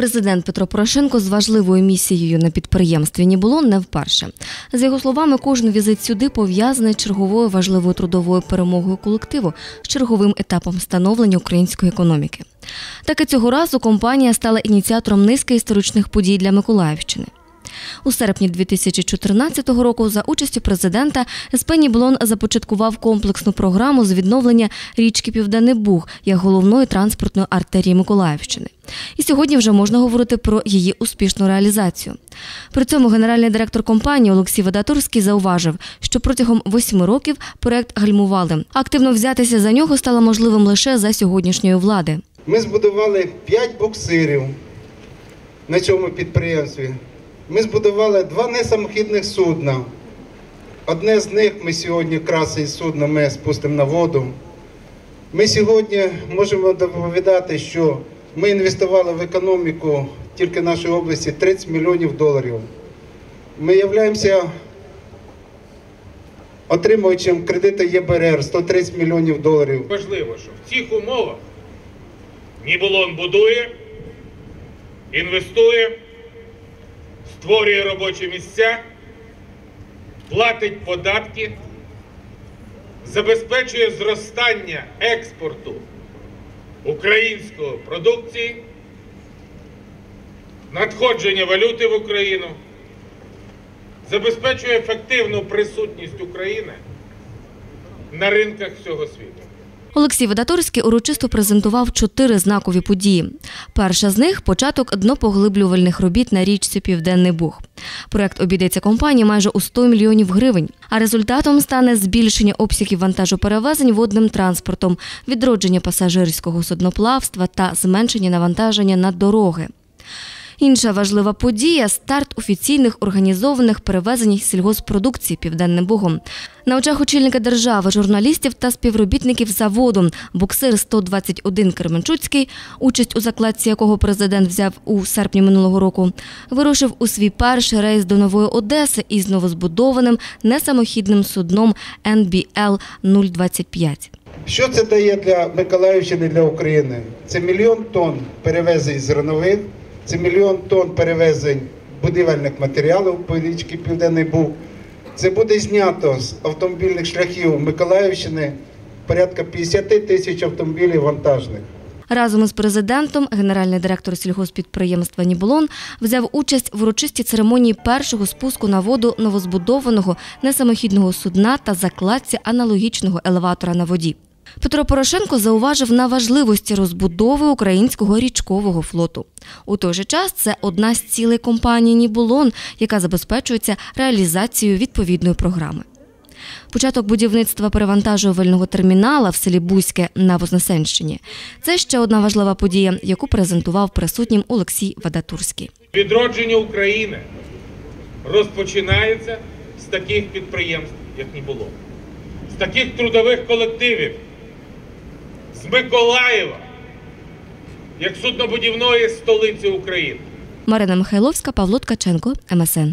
Президент Петро Порошенко з важливою місією на підприємстві Нібулон не вперше. За його словами, кожен візит сюди пов'язаний черговою важливою трудовою перемогою колективу з черговим етапом становлення української економіки. Так і цього разу компанія стала ініціатором низки історичних подій для Миколаївщини. У серпні 2014 року за участю президента СП «Ніблон» започаткував комплексну програму з відновлення річки Південний Буг як головної транспортної артерії Миколаївщини. І сьогодні вже можна говорити про її успішну реалізацію. При цьому генеральний директор компанії Олексій Водатурський зауважив, що протягом восьми років проект гальмували. Активно взятися за нього стало можливим лише за сьогоднішньої влади. Ми збудували 5 буксирів на цьому підприємстві. Ми збудували два несамохідних судна. Одне з них ми сьогодні красень судно ми спустимо на воду. Ми сьогодні можемо доповідати, що ми інвестували в економіку тільки нашої області 30 мільйонів доларів. Ми являємося отримувачем кредиту ЄБРР 130 мільйонів доларів. Важливо, що в цих умовах Нібулон будує, інвестує, створює робочі місця, платить податки, забезпечує зростання експорту української продукції, надходження валюти в Україну, забезпечує ефективну присутність України на ринках всього світу. Олексій Водаторський урочисто презентував чотири знакові події. Перша з них початок днопоглиблювальних робіт на річці Південний Буг. Проект обійдеться компанії майже у 100 мільйонів гривень. А результатом стане збільшення обсягів вантажоперевезень водним транспортом, відродження пасажирського судноплавства та зменшення навантаження на дороги. Інша важлива подія старт офіційних організованих перевезень сільгоспродукції Південним Бугом. На очах очільника держави, журналістів та співробітників заводу буксир 121 Кременчуцький, участь у закладці якого президент взяв у серпні минулого року, вирушив у свій перший рейс до Нової Одеси із новозбудованим несамохідним судном NBL 025. Що це дає для Миколаївщини для України? Це мільйон тонн перевезень зернових, це мільйон тонн перевезень будівельних матеріалів по річці Південний Буг. Це буде знято з автомобільних шляхів Миколаївщини порядка 50 тисяч автомобілів вантажних. Разом із президентом генеральний директор сільгоспідприємства Нібулон взяв участь в урочистій церемонії першого спуску на воду новозбудованого несамохідного судна та закладці аналогічного елеватора на воді. Петро Порошенко зауважив на важливості розбудови українського річкового флоту. У той же час це одна з цілей компанії Нібулон, яка забезпечується реалізацією відповідної програми. Початок будівництва перевантажувального термінала в селі Бузьке на Вознесенщині – це ще одна важлива подія, яку презентував присутнім Олексій Вадатурський. Відродження України розпочинається з таких підприємств, як Нібулон, з таких трудових колективів, Миколаєва, як суднобудівної столиці України. Марина Михайловська, Павло Ткаченко, МСН.